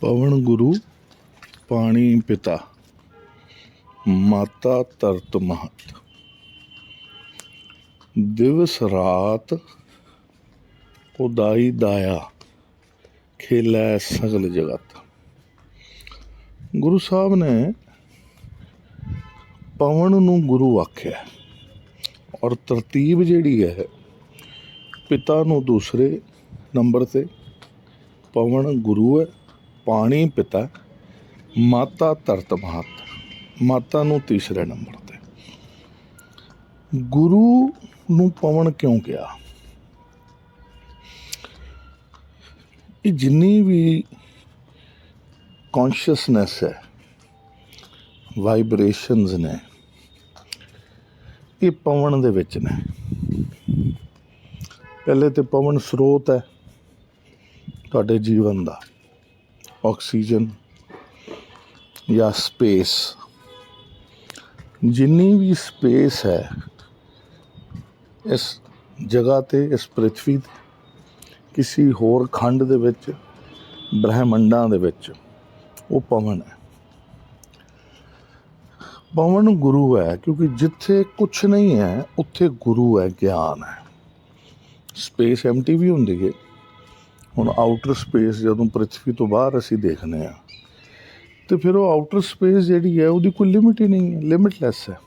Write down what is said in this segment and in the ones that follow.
ਪਵਨ ਗੁਰੂ, ਪਾਣੀ ਪਿਤਾ। ਮਾਤਾ ਤਰਤ ਮਹਤ। ਦਿਵਸ ਰਾਤ ਉਦਾਈ ਦਾਇਆ ਖੇਲੈ ਸਗਲ ਜਗਤ। ਗੁਰੂ ਸਾਹਿਬ ਨੇ ਪਵਨ ਨੂੰ ਗੁਰੂ ਆਖਿਆ। ਔਰ ਤਰਤੀਬ ਜਿਹੜੀ ਹੈ, ਪਿਤਾ ਨੂੰ ਦੂਸਰੇ ਨੰਬਰ ਤੇ ਪਵਨ ਗੁਰੂ ਹੈ। ਪਾਣੀ ਪਿਤਾ, ਮਾਤਾ ਧਰਤ ਮਹਤ। ਮਾਤਾ ਨੂੰ ਤੀਸਰੇ ਨੰਬਰ ਤੇ। ਗੁਰੂ ਨੂੰ ਪਵਨ ਕਿਉਂ ਕਿਹਾ? ਇਹ ਜਿੰਨੀ ਵੀ ਕੌਨਸ਼ੀਅਸਨੈਸ ਹੈ ਵਾਈਬ੍ਰੇਸ਼ਨਸ ਨੇ, ਇਹ ਪਵਨ ਦੇ ਵਿੱਚ ਨੇ। ਪਹਿਲੇ ਤੇ ਪਵਨ ਸਰੋਤ ਹੈ, ਤੁਹਾਡੇ ਜੀਵਨ ਦਾ। ਆਕਸੀਜਨ ਜਾਂ ਸਪੇਸ। ਜਿੰਨੀ ਵੀ ਸਪੇਸ ਹੈ, ਇਸ ਜਗ੍ਹਾ ਤੇ, ਇਸ ਪ੍ਰithvi ਤੇ, ਕਿਸੇ ਹੋਰ ਖੰਡ ਦੇ ਵਿੱਚ, ਬ੍ਰਹਿਮੰਡਾਂ ਦੇ ਵਿੱਚ, ਉਹ ਪਵਨ ਹੈ। ਪਵਨ ਗੁਰੂ ਹੈ, ਕਿਉਂਕਿ ਜਿੱਥੇ ਕੁਝ ਨਹੀਂ ਹੈ, ਉੱਥੇ ਗੁਰੂ ਹੈ, ਗਿਆਨ ਹੈ। ਸਪੇਸ ਐਮਟੀ ਵੀ ਹੁੰਦੀ ਹੈ। ਹੁਣ ਆਊਟਰ ਸਪੇਸ ਜਦੋਂ ਪ੍ਰithvi ਤੋਂ ਬਾਹਰ ਅਸੀਂ ਦੇਖਦੇ ਆ ਤੇ ਫਿਰ ਉਹ ਆਊਟਰ ਸਪੇਸ ਜਿਹੜੀ ਹੈ ਉਹਦੀ ਕੋਈ ਲਿਮਿਟ ਹੀ ਨਹੀਂ ਹੈ ਲਿਮਿਟਲੈਸ ਹੈ।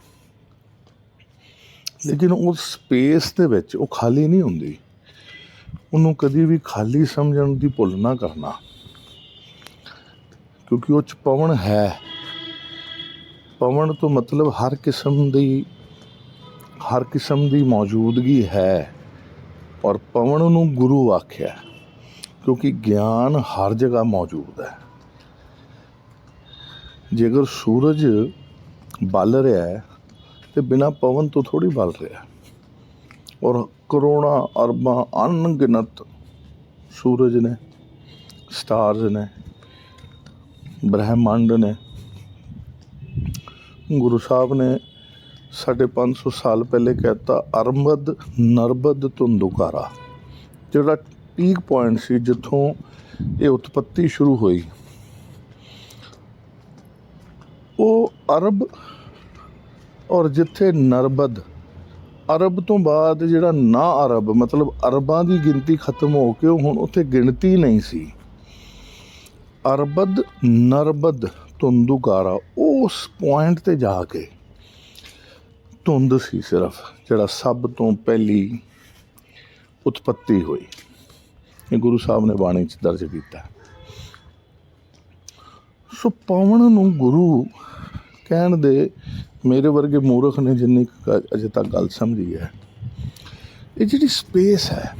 ਲੇਕਿਨ ਉਸ ਸਪੇਸ ਦੇ ਵਿੱਚ ਉਹ ਖਾਲੀ ਨਹੀਂ ਹੁੰਦੀ। ਉਹਨੂੰ ਕਦੀ ਵੀ ਖਾਲੀ ਸਮਝਣ ਦੀ ਭੁੱਲ ਨਾ ਕਰਨਾ। ਕਿਉਂਕਿ ਉਹ ਚ ਪਵਨ ਹੈ। ਪਵਨ ਤੋਂ ਮਤਲਬ ਹਰ ਕਿਸਮ ਦੀ, ਹਰ ਕਿਸਮ ਦੀ ਮੌਜੂਦਗੀ ਹੈ। ਔਰ ਪਵਨ ਨੂੰ ਗੁਰੂ ਆਖਿਆ। ਕਿਉਂਕਿ ਗਿਆਨ ਹਰ ਜਗ੍ਹਾ ਮੌਜੂਦ ਹੈ। ਜੇਕਰ ਸੂਰਜ ਬਲ ਰਿਹਾ ਹੈ, ਤੇ ਬਿਨਾ ਪਵਨ ਤੋਂ ਥੋੜੀ ਬਲ ਰਿਹਾ ਔਰ ਕਰੋੜਾਂ ਅਰਬਾਂ ਅਣਗਿਣਤ ਸੂਰਜ ਨੇ ਸਟਾਰਸ ਨੇ, ਬ੍ਰਹਿਮੰਡ ਨੇ, ਗੁਰੂ ਸਾਹਿਬ ਨੇ ਸਾਢੇ ਪੰਜ ਸੌ ਸਾਲ ਪਹਿਲੇ ਕਹਿਤਾ ਅਰਮਦ ਨਰਬਦ ਧੁੰਦੁਕਾਰਾ, ਜਿਹੜਾ ਪੀਕ ਪੁਆਇੰਟ ਸੀ ਜਿੱਥੋਂ ਇਹ ਉਤਪਤੀ ਸ਼ੁਰੂ ਹੋਈ। ਉਹ ਅਰਬ ਔਰ ਜਿੱਥੇ ਨਰਬਦ, ਅਰਬ ਤੋਂ ਬਾਅਦ ਜਿਹੜਾ ਨਾ ਅਰਬ ਮਤਲਬ ਅਰਬਾਂ ਦੀ ਗਿਣਤੀ ਖਤਮ ਹੋ ਕੇ ਉਹ ਹੁਣ ਉੱਥੇ ਗਿਣਤੀ ਨਹੀਂ ਸੀ। ਅਰਬਦ, ਨਰਬਦ, ਧੁੰਦੁਕਾਰਾ, ਉਸ ਪੁਆਇੰਟ ਤੇ ਜਾ ਕੇ ਧੁੰਦ ਸੀ ਸਿਰਫ, ਜਿਹੜਾ ਸਭ ਤੋਂ ਪਹਿਲੀ ਉਤਪਤੀ ਹੋਈ। ਇਹ ਗੁਰੂ ਸਾਹਿਬ ਨੇ ਬਾਣੀ ਚ ਦਰਜ ਕੀਤਾ। ਸੋ ਪਵਨ ਨੂੰ ਗੁਰੂ ਕਹਿਣ ਦੇ ਮੇਰੇ ਵਰਗੇ ਮੂਰਖ ਨੇ ਜਿੰਨੀ ਕੁ ਅਜੇ ਤੱਕ ਗੱਲ ਸਮਝੀ ਹੈ, ਇਹ ਜਿਹੜੀ ਸਪੇਸ ਹੈ,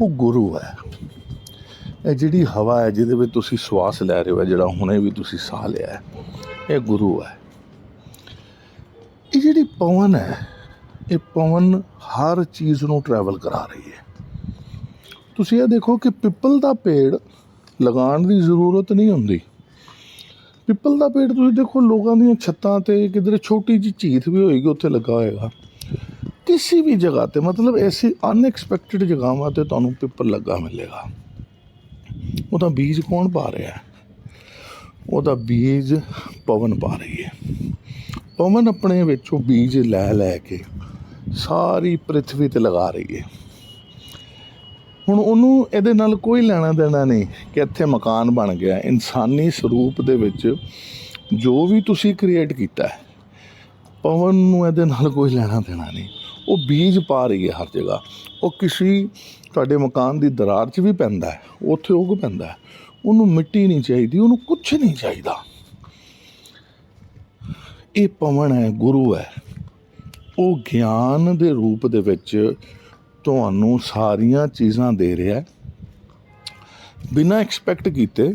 ਉਹ ਗੁਰੂ ਹੈ। ਇਹ ਜਿਹੜੀ ਹਵਾ ਹੈ ਜਿਹਦੇ ਵਿੱਚ ਤੁਸੀਂ ਸਵਾਸ ਲੈ ਰਹੇ ਹੋ ਜਿਹੜਾ ਹੁਣੇ ਵੀ ਤੁਸੀਂ ਸਾਹ ਲਿਆ ਇਹ ਗੁਰੂ ਹੈ। ਇਹ ਜਿਹੜੀ ਪਵਨ ਹੈ, ਇਹ ਪਵਨ ਹਰ ਚੀਜ਼ ਨੂੰ ਟਰੈਵਲ ਕਰਾ ਰਹੀ ਹੈ। ਤੁਸੀਂ ਇਹ ਦੇਖੋ ਕਿ ਪਿੱਪਲ ਦਾ ਪੇੜ ਲਗਾਉਣ ਦੀ ਜ਼ਰੂਰਤ ਨਹੀਂ ਹੁੰਦੀ। ਪਿੱਪਲ ਦਾ ਪੇੜ ਤੁਸੀਂ ਦੇਖੋ ਲੋਕਾਂ ਦੀਆਂ ਛੱਤਾਂ ਤੇ ਕਿਧਰੇ ਛੋਟੀ ਜਿਹੀ ਝੀਥ ਵੀ ਹੋਏਗੀ, ਉੱਥੇ ਲੱਗਾ ਹੋਏਗਾ। ਕਿਸੇ ਵੀ ਜਗ੍ਹਾ ਤੇ, ਮਤਲਬ ਐਸੀ ਅਨਐਕਸਪੈਕਟਿਡ ਜਗ੍ਹਾਵਾਂ ਤੇ ਤੁਹਾਨੂੰ ਪਿੱਪਲ ਲੱਗਾ ਮਿਲੇਗਾ। ਉਹਦਾ ਬੀਜ ਕੌਣ ਪਾ ਰਿਹਾ ਹੈ? ਉਹਦਾ ਬੀਜ ਪਵਨ ਪਾ ਰਹੀ ਹੈ। ਪਵਨ ਆਪਣੇ ਵਿੱਚੋਂ ਬੀਜ ਲੈ ਲੈ ਕੇ ਸਾਰੀ ਪ੍ਰithvi ਤੇ ਲਗਾ ਰਹੀ ਹੈ। ਹੁਣ ਉਹਨੂੰ ਇਹਦੇ ਨਾਲ ਕੋਈ ਲੈਣਾ ਦੇਣਾ ਨਹੀਂ ਕਿ ਇੱਥੇ ਮਕਾਨ ਬਣ ਗਿਆ। ਇਨਸਾਨੀ ਸਰੂਪ ਦੇ ਵਿੱਚ ਜੋ ਵੀ ਤੁਸੀਂ ਕ੍ਰੀਏਟ ਕੀਤਾ ਹੈ, ਪਵਨ ਨੂੰ ਇਹਦੇ ਨਾਲ ਕੋਈ ਲੈਣਾ ਦੇਣਾ ਨਹੀਂ। ਉਹ ਬੀਜ ਪਾ ਰਹੀ ਹੈ ਹਰ ਜਗ੍ਹਾ। ਉਹ ਕਿਸੇ ਤੁਹਾਡੇ ਮਕਾਨ ਦੀ ਦਰਾਰ 'ਚ ਵੀ ਪੈਂਦਾ ਹੈ, ਉੱਥੇ ਉਗ ਪੈਂਦਾ ਹੈ। ਉਹਨੂੰ ਮਿੱਟੀ ਨਹੀਂ ਚਾਹੀਦੀ, ਉਹਨੂੰ ਕੁਝ ਨਹੀਂ ਚਾਹੀਦਾ। ਇਹ ਪਵਨ ਹੈ, ਗੁਰੂ ਹੈ। ਉਹ ਗਿਆਨ ਦੇ ਰੂਪ ਦੇ ਵਿੱਚ ਤੁਹਾਨੂੰ ਸਾਰੀਆਂ ਚੀਜ਼ਾਂ ਦੇ ਰਿਹਾ ਹੈ। ਬਿਨਾਂ ਐਕਸਪੈਕਟ ਕੀਤੇ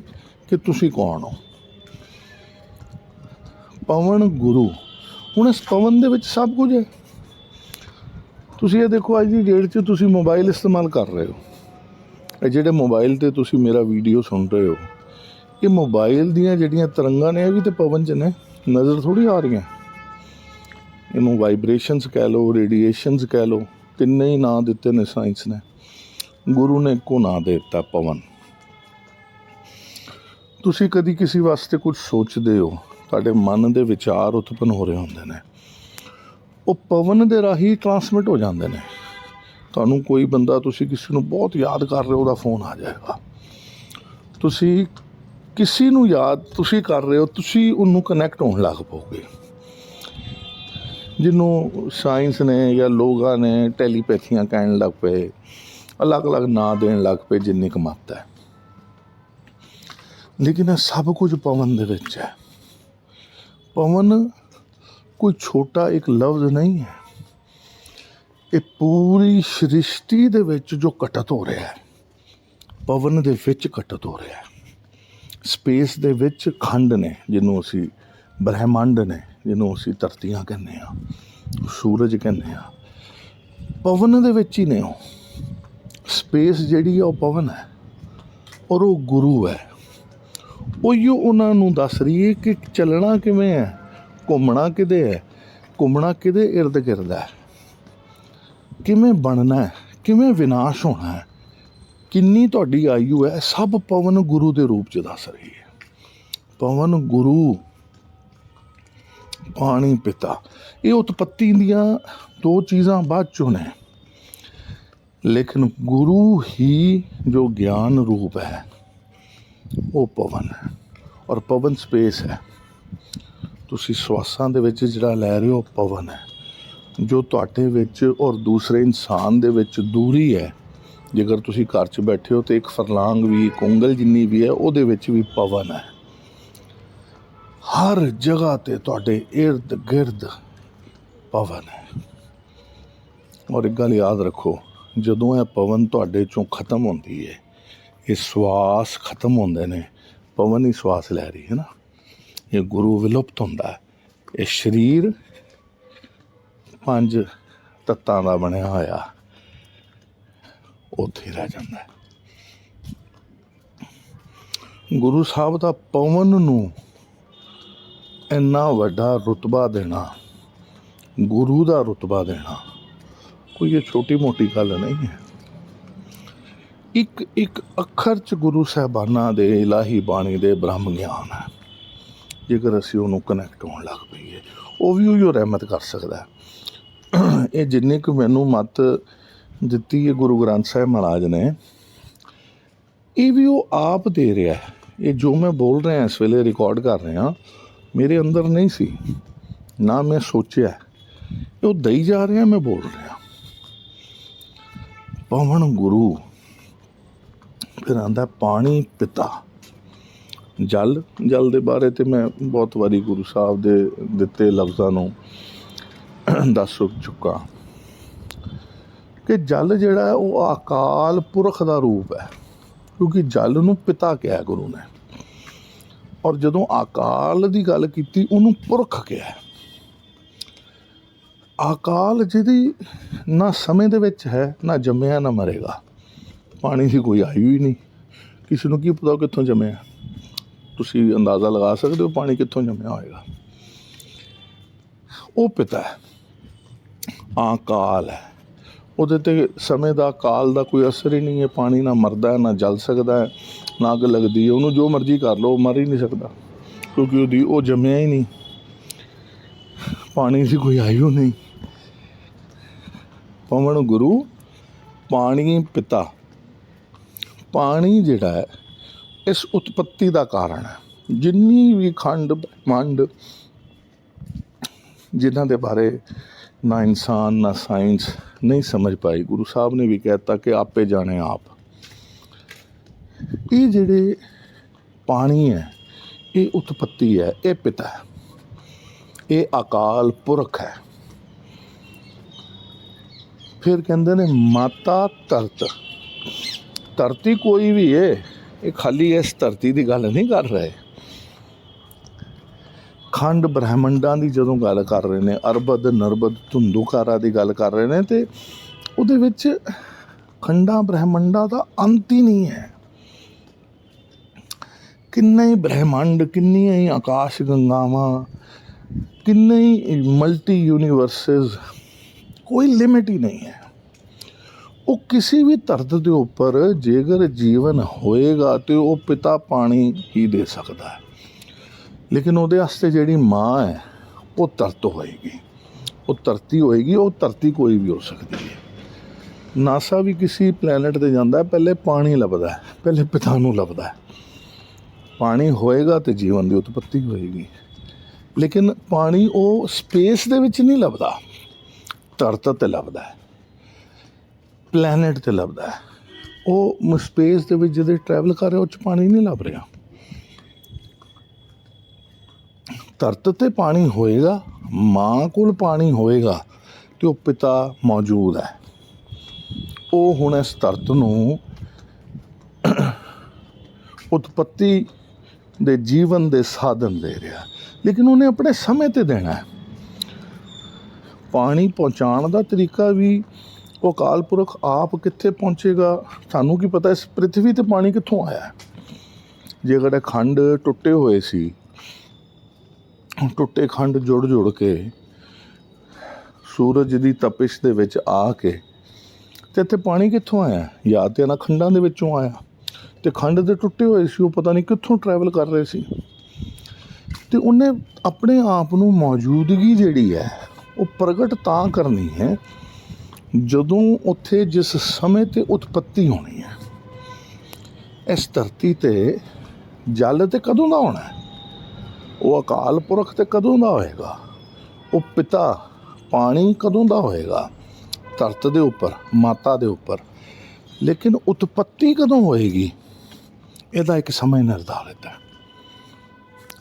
ਕਿ ਤੁਸੀਂ ਕੌਣ ਹੋ। ਪਵਨ ਗੁਰੂ, ਹੁਣ ਇਸ ਪਵਨ ਦੇ ਵਿੱਚ ਸਭ ਕੁਝ ਹੈ। ਤੁਸੀਂ ਇਹ ਦੇਖੋ ਅੱਜ ਦੀ ਡੇਟ 'ਚ ਤੁਸੀਂ ਮੋਬਾਈਲ ਇਸਤੇਮਾਲ ਕਰ ਰਹੇ ਹੋ। ਇਹ ਜਿਹੜੇ ਮੋਬਾਈਲ ਤੇ ਤੁਸੀਂ ਮੇਰਾ ਵੀਡੀਓ ਸੁਣ ਰਹੇ ਹੋ, ਇਹ ਮੋਬਾਈਲ ਦੀਆਂ ਜਿਹੜੀਆਂ ਤਰੰਗਾਂ ਨੇ, ਇਹ ਵੀ ਤੇ ਪਵਨ 'ਚ ਨੇ। ਨਜ਼ਰ ਥੋੜੀ ਆ ਰਹੀਆਂ। ਇਹਨੂੰ ਵਾਈਬ੍ਰੇਸ਼ਨਸ ਕਹਿ ਲਓ ਰੇਡੀਏਸ਼ਨਸ ਕਹਿ ਲਓ। ਤਿੰਨੇ ਹੀ ਨਾਂ ਦਿੱਤੇ ਨੇ ਸਾਇੰਸ ਨੇ। ਗੁਰੂ ਨੇ ਇੱਕੋ ਨਾਂ ਦੇ ਦਿੱਤਾ ਪਵਨ। ਤੁਸੀਂ ਕਦੀ ਕਿਸੇ ਵਾਸਤੇ ਕੁਝ ਸੋਚਦੇ ਹੋ? ਤੁਹਾਡੇ ਮਨ ਦੇ ਵਿਚਾਰ ਉਤਪਨ ਹੋ ਰਹੇ ਹੁੰਦੇ ਨੇ। ਉਹ ਪਵਨ ਦੇ ਰਾਹੀਂ ਟਰਾਂਸਮਿਟ ਹੋ ਜਾਂਦੇ ਨੇ। ਤੁਹਾਨੂੰ ਕੋਈ ਬੰਦਾ ਤੁਸੀਂ ਕਿਸੇ ਨੂੰ ਬਹੁਤ ਯਾਦ ਕਰ ਰਹੇ ਹੋ, ਉਹਦਾ ਫੋਨ ਆ ਜਾਏਗਾ। ਤੁਸੀਂ ਕਿਸੇ ਨੂੰ ਯਾਦ ਤੁਸੀਂ ਕਰ ਰਹੇ ਹੋ, ਤੁਸੀਂ ਉਹਨੂੰ ਕਨੈਕਟ ਹੋਣ ਲੱਗ ਪਓਗੇ। ਜਿਹਨੂੰ ਸਾਇੰਸ ਨੇ ਜਾਂ ਲੋਕਾਂ ਨੇ ਟੈਲੀਪੈਥੀਆਂ ਕਹਿਣ ਲੱਗ ਪਏ, ਅਲੱਗ-ਅਲੱਗ ਨਾਂ ਦੇਣ ਲੱਗ ਪਏ ਜਿੰਨੀ ਕੁ ਮੱਤ ਹੈ। ਲੇਕਿਨ ਇਹ ਸਭ ਕੁਝ ਪਵਨ ਦੇ ਵਿੱਚ ਹੈ। ਪਵਨ ਕੋਈ ਛੋਟਾ ਇੱਕ ਲਫ਼ਜ਼ ਨਹੀਂ ਹੈ। ਇਹ ਪੂਰੀ ਸ੍ਰਿਸ਼ਟੀ ਦੇ ਵਿੱਚ ਜੋ ਘਟਤ ਹੋ ਰਿਹਾ ਹੈ, ਪਵਨ ਦੇ ਵਿੱਚ ਘਟਤ ਹੋ ਰਿਹਾ ਹੈ। ਸਪੇਸ ਦੇ ਵਿੱਚ ਖੰਡ ਨੇ, ਜਿਹਨੂੰ ਅਸੀਂ ਬ੍ਰਹਿਮੰਡ ਨੇ ਜਿਹਨੂੰ ਅਸੀਂ ਧਰਤੀਆਂ ਕਹਿੰਦੇ ਆ ਸੂਰਜ ਕਹਿੰਦੇ ਆ ਪਵਨ ਦੇ ਵਿੱਚ ਹੀ ਨੇ ਉਹ। ਸਪੇਸ ਜਿਹੜੀ ਆ ਉਹ ਪਵਨ ਹੈ ਔਰ ਉਹ ਗੁਰੂ ਹੈ। ਉਹੀਓ ਉਹਨਾਂ ਨੂੰ ਦੱਸ ਰਹੀ ਹੈ ਕਿ ਚੱਲਣਾ ਕਿਵੇਂ ਹੈ, ਘੁੰਮਣਾ ਕਿਦੇ ਹੈ, ਘੁੰਮਣਾ ਕਿਦੇ ਇਰਦ ਗਿਰਦ ਹੈ। ਕਿਵੇਂ ਬਣਨਾ ਹੈ, ਕਿਵੇਂ ਵਿਨਾਸ਼ ਹੋਣਾ ਹੈ, ਕਿੰਨੀ ਤੁਹਾਡੀ ਆਯੂ ਹੈ, ਸਭ ਪਵਨ ਗੁਰੂ ਦੇ ਰੂਪ ਚ ਦੱਸ ਰਹੀ ਹੈ। ਪਵਨ ਗੁਰੂ ਪਾਣੀ ਪਿਤਾ। ਇਹ ਉਤਪਤੀ ਦੀਆਂ ਦੋ ਚੀਜ਼ਾਂ ਬਾਅਦ ਚੋਂ ਨੇ। ਲੇਕਿਨ ਗੁਰੂ ਹੀ ਜੋ ਗਿਆਨ ਰੂਪ ਹੈ, ਉਹ ਪਵਨ ਹੈ ਔਰ ਪਵਨ ਸਪੇਸ ਹੈ। ਤੁਸੀਂ ਸਵਾਸਾਂ ਦੇ ਵਿੱਚ ਜਿਹੜਾ ਲੈ ਰਹੇ ਹੋ ਪਵਨ ਹੈ। ਜੋ ਤੁਹਾਡੇ ਵਿੱਚ ਔਰ ਦੂਸਰੇ ਇਨਸਾਨ ਦੇ ਵਿੱਚ ਦੂਰੀ ਹੈ, ਜੇਕਰ ਤੁਸੀਂ ਘਰ 'ਚ ਬੈਠੇ ਹੋ ਤੇ ਇੱਕ ਫਰਲਾਂਗ ਵੀ, ਇੱਕ ਉਂਗਲ ਜਿੰਨੀ ਵੀ ਹੈ, ਉਹਦੇ ਵਿੱਚ ਵੀ ਪਵਨ ਹੈ। ਹਰ ਜਗ੍ਹਾ ਤੇ ਤੁਹਾਡੇ ਇਰਦ ਗਿਰਦ ਪਵਨ ਹੈ। ਔਰ ਇੱਕ ਗੱਲ ਯਾਦ ਰੱਖੋ, ਜਦੋਂ ਇਹ ਪਵਨ ਤੁਹਾਡੇ ਚੋਂ ਖਤਮ ਹੁੰਦੀ ਹੈ ਇਹ ਸਵਾਸ ਖਤਮ ਹੁੰਦੇ ਨੇ, ਪਵਨ ਹੀ ਸਵਾਸ ਲੈ ਰਹੀ ਹੈ ਨਾ। ਇਹ ਗੁਰੂ ਵਿਲੁਪਤ ਹੁੰਦਾ ਹੈ। ਇਹ ਸਰੀਰ ਪੰਜ ਤੱਤਾਂ ਦਾ ਬਣਿਆ ਹੋਇਆ ਉੱਥੇ ਰਹਿ ਜਾਂਦਾ ਹੈ। ਗੁਰੂ ਸਾਹਿਬ ਦਾ ਪਵਨ ਨੂੰ ਇੰਨਾ ਵੱਡਾ ਰੁਤਬਾ ਦੇਣਾ, ਗੁਰੂ ਦਾ ਰੁਤਬਾ ਦੇਣਾ, ਕੋਈ ਇਹ ਛੋਟੀ ਮੋਟੀ ਗੱਲ ਨਹੀਂ ਹੈ। ਇੱਕ ਇੱਕ ਅੱਖਰ ਚ ਗੁਰੂ ਸਾਹਿਬਾਨਾਂ ਦੇ ਇਲਾਹੀ ਬਾਣੀ ਦੇ ਬ੍ਰਹਮ ਗਿਆਨ ਹੈ। ਜੇਕਰ ਅਸੀਂ ਉਹਨੂੰ ਕਨੈਕਟ ਹੋਣ ਲੱਗ ਪਈਏ, ਉਹ ਵੀ ਉਹੀ ਰਹਿਮਤ ਕਰ ਸਕਦਾ ਇਹ ਜਿੰਨੀ ਕੁ ਮੈਨੂੰ ਮਤ ਦਿੱਤੀ ਹੈ ਗੁਰੂ ਗ੍ਰੰਥ ਸਾਹਿਬ ਮਹਾਰਾਜ ਨੇ, ਇਹ ਵੀ ਉਹ ਆਪ ਦੇ ਰਿਹਾ ਹੈ। ਇਹ ਜੋ ਮੈਂ ਬੋਲ ਰਿਹਾ, ਇਸ ਵੇਲੇ ਰਿਕਾਰਡ ਕਰ ਰਿਹਾ ਮੇਰੇ ਅੰਦਰ ਨਹੀਂ ਸੀ। ਨਾ ਮੈਂ ਸੋਚਿਆ ਇਹ ਉਹ ਦਈ ਜਾ ਰਿਹਾ, ਮੈਂ ਬੋਲ ਰਿਹਾ। ਪਵਨ ਗੁਰੂ, ਫਿਰ ਆਂਦਾ, ਪਾਣੀ ਪਿਤਾ। ਜਲ ਜਲ ਦੇ ਬਾਰੇ ਤੇ ਮੈਂ ਬਹੁਤ ਵਾਰੀ ਗੁਰੂ ਸਾਹਿਬ ਦੇ ਦਿੱਤੇ ਲਫ਼ਜ਼ਾਂ ਨੂੰ ਦੱਸ ਚੁੱਕਾ। ਕਿ ਜਲ ਜਿਹੜਾ, ਉਹ ਅਕਾਲ ਪੁਰਖ ਦਾ ਰੂਪ ਹੈ, ਕਿਉਂਕਿ ਜਲ ਨੂੰ ਪਿਤਾ ਕਿਹਾ ਗੁਰੂ ਨੇ। ਔਰ ਜਦੋਂ ਅਕਾਲ ਦੀ ਗੱਲ ਕੀਤੀ ਉਹਨੂੰ ਪੁਰਖ ਕਿਹਾ। ਅਕਾਲ ਜਿਹਦੀ ਨਾ ਸਮੇਂ ਦੇ ਵਿੱਚ ਹੈ ਨਾ ਜੰਮਿਆ ਨਾ ਮਰੇਗਾ। ਪਾਣੀ ਦੀ ਕੋਈ ਆਈ ਹੀ ਨਹੀਂ। ਕਿਸੇ ਨੂੰ ਕੀ ਪਤਾ ਉਹ ਕਿੱਥੋਂ ਜੰਮਿਆ। ਤੁਸੀਂ ਅੰਦਾਜ਼ਾ ਲਗਾ ਸਕਦੇ ਹੋ ਪਾਣੀ ਕਿੱਥੋਂ ਜੰਮਿਆ ਹੋਏਗਾ। ਉਹ ਪਿਤਾ ਹੈ। ਅਕਾਲ ਹੈ। ਉਹਦੇ ਤੇ ਸਮੇਂ ਦਾ ਕਾਲ ਦਾ ਕੋਈ ਅਸਰ ਹੀ ਨਹੀਂ ਹੈ। ਪਾਣੀ ਨਾ ਮਰਦਾ ਨਾ ਜਲ ਸਕਦਾ ਹੈ, ਨਾ ਅੱਗ ਲੱਗਦੀ ਹੈ ਉਹਨੂੰ ਜੋ ਮਰਜ਼ੀ ਕਰ ਲਓ, ਉਹ ਮਰ ਹੀ ਨਹੀਂ ਸਕਦਾ, ਕਿਉਂਕਿ ਉਹਦੀ, ਉਹ ਜੰਮਿਆ ਹੀ ਨਹੀਂ। ਪਾਣੀ ਦੀ ਕੋਈ ਆਯੂ ਨਹੀਂ। ਪਵਨ ਗੁਰੂ, ਪਾਣੀ ਪਿਤਾ। ਪਾਣੀ ਜਿਹੜਾ ਹੈ, ਇਸ ਉਤਪਤੀ ਦਾ ਕਾਰਨ ਹੈ। ਜਿੰਨੀ ਵੀ ਖੰਡ, ਮੰਡ, ਜਿਨ੍ਹਾਂ ਦੇ ਬਾਰੇ ਨਾ ਇਨਸਾਨ, ਨਾ ਸਾਇੰਸ ਨਹੀਂ ਸਮਝ ਪਾਈ, ਗੁਰੂ ਸਾਹਿਬ ਨੇ ਵੀ ਕਹਿਤਾ ਕਿ ਆਪੇ ਜਾਣੇ ਆਪ। ਇਹ ਜਿਹੜੇ ਪਾਣੀ ਹੈ, ਇਹ ਉਤਪਤੀ ਹੈ, ਇਹ ਪਿਤਾ ਹੈ। ਇਹ ਅਕਾਲ ਪੁਰਖ ਹੈ। ਫਿਰ ਕਹਿੰਦੇ ਨੇ, ਮਾਤਾ ਧਰਤ। ਧਰਤੀ ਕੋਈ ਵੀ ਹੈ ਇਹ ਖਾਲੀ ਇਸ ਧਰਤੀ ਦੀ ਗੱਲ ਨਹੀਂ ਕਰ ਰਹੇ। ਖੰਡ ਬ੍ਰਹਿਮੰਡਾਂ ਦੀ ਜਦੋਂ ਗੱਲ ਕਰ ਰਹੇ ਨੇ, ਅਰਬਦ, ਨਰਬਦ ਧੁੰਦੁਕਾਰਾ ਦੀ ਗੱਲ ਕਰ ਰਹੇ ਨੇ ਤੇ ਉਹਦੇ ਵਿੱਚ ਖੰਡਾਂ ਬ੍ਰਹਿਮੰਡਾਂ ਦਾ ਅੰਤ ਹੀ ਨਹੀਂ ਹੈ। ਕਿੰਨੇ ਹੀ ਬ੍ਰਹਿਮੰਡ, ਕਿੰਨੀਆਂ ਹੀ ਆਕਾਸ਼ ਗੰਗਾਵਾਂ, ਕਿੰਨੇ ਹੀ ਮਲਟੀ ਯੂਨੀਵਰਸਸ, ਕੋਈ ਲਿਮਿਟ ਹੀ ਨਹੀਂ ਹੈ। ਉਹ ਕਿਸੇ ਵੀ ਧਰਤ ਦੇ ਉੱਪਰ ਜੇਕਰ ਜੀਵਨ ਹੋਏਗਾ ਤੇ ਉਹ ਪਿਤਾ ਪਾਣੀ ਹੀ ਦੇ ਸਕਦਾ ਹੈ। ਲੇਕਿਨ ਉਹਦੇ ਵਾਸਤੇ ਜਿਹੜੀ ਮਾਂ ਹੈ, ਉਹ ਧਰਤ ਹੋਏਗੀ। ਉਹ ਧਰਤੀ ਹੋਏਗੀ, ਉਹ ਧਰਤੀ ਕੋਈ ਵੀ ਹੋ ਸਕਦੀ ਹੈ। ਨਾਸਾ ਵੀ ਕਿਸੇ ਪਲੈਨਟ ਤੇ ਜਾਂਦਾ ਪਹਿਲੇ ਪਾਣੀ ਲੱਭਦਾ ਪਹਿਲੇ ਪਿਤਾ ਨੂੰ ਲੱਭਦਾ ਪਾਣੀ ਹੋਏਗਾ ਤੇ ਜੀਵਨ ਦੀ ਉਤਪਤੀ ਹੋਏਗੀ। ਲੇਕਿਨ ਪਾਣੀ ਉਹ ਸਪੇਸ ਦੇ ਵਿੱਚ ਨਹੀਂ ਲੱਭਦਾ। ਧਰਤ ਤੇ ਲੱਭਦਾ ਹੈ। ਪਲੈਨਟ ਤੇ ਲੱਭਦਾ ਹੈ। ਉਹ ਸਪੇਸ ਦੇ ਵਿੱਚ ਜਿਹਦੇ ਟਰੈਵਲ ਕਰ ਰਿਹਾ, ਉਹ ਚ ਪਾਣੀ ਨਹੀਂ ਲੱਭ ਰਿਹਾ। ਧਰਤ ਤੇ ਪਾਣੀ ਹੋਏਗਾ, ਮਾਂ ਕੋਲ ਪਾਣੀ ਹੋਏਗਾ ਤੇ ਉਹ ਪਿਤਾ ਮੌਜੂਦ ਹੈ। ਉਹ ਹੁਣ ਇਸ ਧਰਤ ਨੂੰ ਉਤਪਤੀ ਦੇ ਜੀਵਨ ਦੇ ਸਾਧਨ ਦੇ ਰਿਹਾ। ਲੇਕਿਨ ਉਹਨੇ ਆਪਣੇ ਸਮੇਂ ਤੇ ਦੇਣਾ ਹੈ। ਪਾਣੀ ਪਹੁੰਚਾਉਣ ਦਾ ਤਰੀਕਾ ਵੀ ਉਹ ਅਕਾਲ ਪੁਰਖ ਆਪ ਕਿੱਥੇ ਪਹੁੰਚੇਗਾ ਸਾਨੂੰ ਕੀ ਪਤਾ ਇਸ ਪ੍ਰithvi ਤੇ ਪਾਣੀ ਕਿੱਥੋਂ ਆਇਆ ਜੇਕਰ ਇਹ ਖੰਡ ਟੁੱਟੇ ਹੋਏ ਸੀ, ਟੁੱਟੇ ਖੰਡ ਜੁੜ ਜੁੜ ਕੇ, ਸੂਰਜ ਦੀ ਤਪਿਸ਼ ਦੇ ਵਿੱਚ ਆ ਕੇ, ਤੇ ਇੱਥੇ ਪਾਣੀ ਕਿੱਥੋਂ ਆਇਆ ਜਾਂ ਤੇ ਇਹਨਾਂ ਖੰਡਾਂ ਦੇ ਵਿੱਚੋਂ ਆਇਆ। ਤੇ ਖੰਡ ਦੇ ਟੁੱਟੇ ਹੋਏ ਸੀ, ਉਹ ਪਤਾ ਨਹੀਂ ਕਿੱਥੋਂ ਟਰੈਵਲ ਕਰ ਰਹੇ ਸੀ। ਤੇ ਉਹਨੇ ਆਪਣੇ ਆਪ ਨੂੰ ਮੌਜੂਦਗੀ ਜਿਹੜੀ ਹੈ, ਉਹ ਪ੍ਰਗਟ ਤਾਂ ਕਰਨੀ ਹੈ, ਜਦੋਂ ਉੱਥੇ ਜਿਸ ਸਮੇਂ ਤੇ ਉਤਪਤੀ ਹੋਣੀ ਹੈ, ਇਸ ਧਰਤੀ ਤੇ ਜਲ ਤੇ ਕਦੋਂ ਦਾ ਹੋਣਾ ਉਹ ਅਕਾਲ ਪੁਰਖ ਤੇ ਕਦੋਂ ਦਾ ਹੋਏਗਾ? ਉਹ ਪਿਤਾ ਪਾਣੀ ਕਦੋਂ ਦਾ ਹੋਏਗਾ? ਧਰਤ ਦੇ ਉੱਪਰ, ਮਾਤਾ ਦੇ ਉੱਪਰ। ਲੇਕਿਨ ਉਤਪਤੀ ਕਦੋਂ ਹੋਏਗੀ? ਇਹਦਾ ਇੱਕ ਸਮਾਂ ਨਿਰਧਾਰਿਤ ਹੈ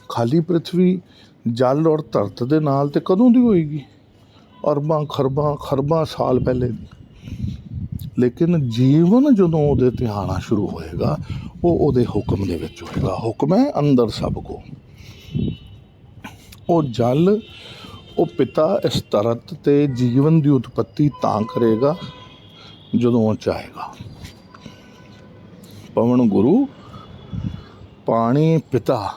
ਖਾਲੀ ਪ੍ਰithvi ਜਲ ਔਰ ਧਰਤ ਦੇ ਨਾਲ ਤੇ ਕਦੋਂ ਦੀ ਹੋਏਗੀ? ਅਰਬਾਂ, ਖਰਬਾਂ ਖਰਬਾਂ ਸਾਲ ਪਹਿਲੇ ਦੀ। ਲੇਕਿਨ ਜੀਵਨ ਜਦੋਂ ਉਹਦੇ ਤੇ ਆਉਣਾ ਸ਼ੁਰੂ ਹੋਏਗਾ, ਉਹ ਉਹਦੇ ਹੁਕਮ ਦੇ ਵਿੱਚ ਹੋਏਗਾ। ਹੁਕਮ ਹੈ ਅੰਦਰ ਸਭ ਕੋ। ਉਹ ਜਲ, ਉਹ ਪਿਤਾ ਇਸ ਤਰਤ ਤੇ ਜੀਵਨ ਦੀ ਉਤਪਤੀ ਤਾਂ ਕਰੇਗਾ ਜਦੋਂ ਉਹ ਚਾਹੇਗਾ। ਪਵਨ ਗੁਰੂ ਪਾਣੀ ਪਿਤਾ,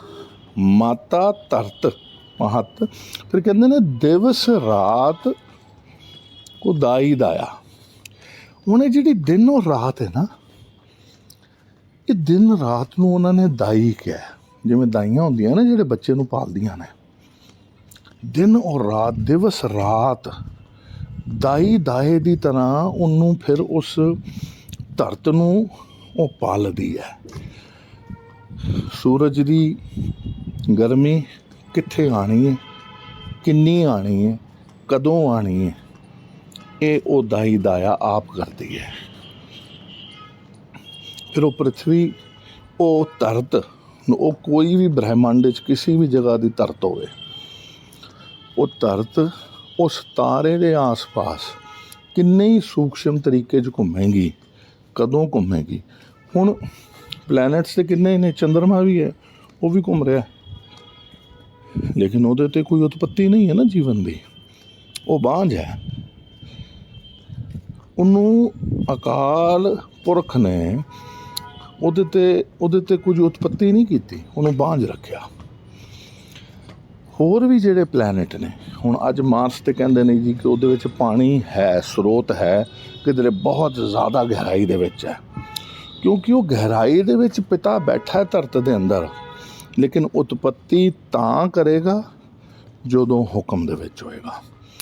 ਮਾਤਾ ਧਰਤ, ਮਹਤ। ਫਿਰ ਕਹਿੰਦੇ ਨੇ, ਦਿਵਸ ਰਾਤ ਕੋ ਦਾਈ ਦਾਇਆ। ਉਹਨੇ ਜਿਹੜੀ ਦਿਨ ਔਰ ਰਾਤ ਹੈ ਨਾ, ਇਹ ਦਿਨ ਰਾਤ ਨੂੰ ਉਹਨਾਂ ਨੇ ਦਾਈ ਕਿਹਾ। ਜਿਵੇਂ ਦਾਈਆਂ ਹੁੰਦੀਆਂ ਨੇ, ਜਿਹੜੇ ਬੱਚੇ ਨੂੰ ਪਾਲਦੀਆਂ ਨੇ। ਦਿਨ ਔਰ ਰਾਤ, ਦਿਵਸ ਰਾਤ, ਦਾਈ ਦਾਏ ਦੀ ਤਰ੍ਹਾਂ ਉਹਨੂੰ ਫਿਰ ਉਸ ਧਰਤ ਨੂੰ ਉਹ ਪਾਲਦੀ ਹੈ। ਸੂਰਜ ਦੀ ਗਰਮੀ ਕਿੱਥੇ ਆਣੀ ਹੈ? ਕਿੰਨੀ ਆਣੀ ਹੈ? ਕਦੋਂ ਆਣੀ ਹੈ? ਇਹ ਉਹ ਦਾਈ ਦਾਇਆ ਆਪ ਕਰਦੀ ਹੈ। ਫਿਰ ਉਹ ਪ੍ਰithvi ਉਹ ਧਰਤ ਨੂੰ ਉਹ ਕੋਈ ਵੀ ਬ੍ਰਹਿਮੰਡ ਵਿੱਚ ਕਿਸੇ ਵੀ ਜਗ੍ਹਾ ਦੀ ਧਰਤ ਹੋਵੇ, ਉਹ ਧਰਤ, ਉਸ ਤਾਰੇ ਦੇ ਆਸ-ਪਾਸ ਕਿੰਨੇ ਹੀ ਸੂਖਸ਼ਮ ਤਰੀਕੇ 'ਚ ਘੁੰਮੇਗੀ, ਕਦੋਂ ਘੁੰਮੇਗੀ? ਹੁਣ ਪਲੈਨਟਸ ਤੇ ਕਿੰਨੇ ਨੇ? ਚੰ드ਰਮਾ ਵੀ ਹੈ, ਉਹ ਵੀ ਘੁੰਮ ਰਿਹਾ ਲੇਕਿਨ ਉਹਦੇ ਤੇ ਕੋਈ ਉਤਪਤੀ ਨਹੀਂ ਹੈ ਨਾ ਜੀਵਨ ਦੀ। ਉਹ ਬਾਂਝ ਹੈ। ਉਹਨੂੰ ਅਕਾਲ ਪੁਰਖ ਨੇ ਉਹਦੇ ਤੇ ਉਹਦੇ ਤੇ ਕੁਝ ਉਤਪਤੀ ਨਹੀਂ ਕੀਤੀ। ਉਹਨੂੰ ਬਾਂਝ ਰੱਖਿਆ। ਹੋਰ ਵੀ ਜਿਹੜੇ ਪਲੈਨਟ ਨੇ, ਹੁਣ ਅੱਜ ਮਾਰਸ ਤੇ ਕਹਿੰਦੇ ਨੇ ਜੀ ਕਿ ਉਹਦੇ ਵਿੱਚ ਪਾਣੀ ਹੈ, ਸਰੋਤ ਹੈ, ਕਿਧਰੇ ਬਹੁਤ ਜ਼ਿਆਦਾ ਗਹਿਰਾਈ ਦੇ ਵਿੱਚ ਹੈ। ਕਿਉਂਕਿ ਉਹ ਗਹਿਰਾਈ ਦੇ ਵਿੱਚ ਪਿਤਾ ਬੈਠਾ ਹੈ ਧਰਤ ਦੇ ਅੰਦਰ। ਲੇਕਿਨ ਉਤਪਤੀ ਤਾਂ ਕਰੇਗਾ ਜਦੋਂ ਹੁਕਮ ਦੇ ਵਿੱਚ ਹੋਏਗਾ।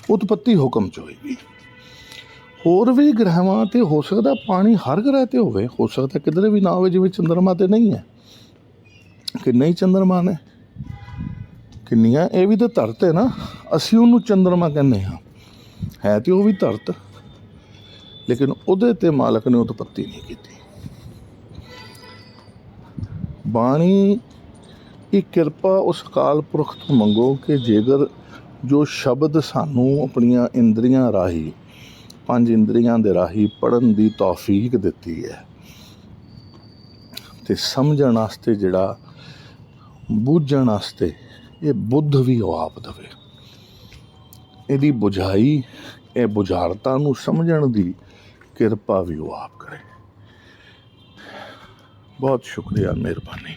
ਉਤਪਤੀ ਹੁਕਮ ਚ ਹੋਏਗੀ। ਹੋਰ ਵੀ ਗ੍ਰਹਿਵਾਂ ਤੇ ਹੋ ਸਕਦਾ ਪਾਣੀ ਹਰ ਗ੍ਰਹਿ ਤੇ ਹੋਵੇ। ਹੋ ਸਕਦਾ ਕਿਧਰੇ ਵੀ ਨਾ ਹੋਵੇ, ਜਿਵੇਂ ਚੰਦਰਮਾ ਤੇ ਨਹੀਂ ਹੈ। ਕਿ ਨਹੀਂ ਚੰਦਰਮਾ ਨੇ। ਕਿੰਨੀਆਂ, ਇਹ ਵੀ ਤਾਂ ਧਰਤ ਹੈ ਨਾ। ਅਸੀਂ ਉਹਨੂੰ ਚੰਦਰਮਾ ਕਹਿੰਦੇ ਹਾਂ। ਹੈ ਤੇ ਉਹ ਵੀ ਧਰਤ। ਲੇਕਿਨ ਉਹਦੇ ਤੇ ਮਾਲਕ ਨੇ ਉਤਪਤੀ ਨਹੀਂ ਕੀਤੀ। ਬਾਣੀ ਇਹ ਕਿਰਪਾ ਉਸ ਅਕਾਲ ਪੁਰਖ ਤੋਂ ਮੰਗੋ ਕਿ ਜੇਕਰ ਜੋ ਸ਼ਬਦ ਸਾਨੂੰ ਆਪਣੀਆਂ ਇੰਦਰੀਆਂ ਰਾਹੀਂ, ਪੰਜ ਇੰਦਰੀਆਂ ਦੇ ਰਾਹੀਂ ਪੜਨ ਦੀ ਤੌਫੀਕ ਦਿੱਤੀ ਹੈ। ਤੇ ਸਮਝਣ ਵਾਸਤੇ ਜਿਹੜਾ, ਬੂਝਣ ਵਾਸਤੇ ਇਹ ਬੁੱਧ ਵੀ ਉਹ ਆਪ ਦਵੇ। ਇਹਦੀ ਬੁਝਾਈ, ਇਹ ਬੁਝਾਰਤਾਂ ਨੂੰ ਸਮਝਣ ਦੀ ਕਿਰਪਾ ਵੀ ਉਹ ਆਪ ਕਰੇ। ਬਹੁਤ ਸ਼ੁਕਰੀਆ ਮਿਹਰਬਾਨੀ।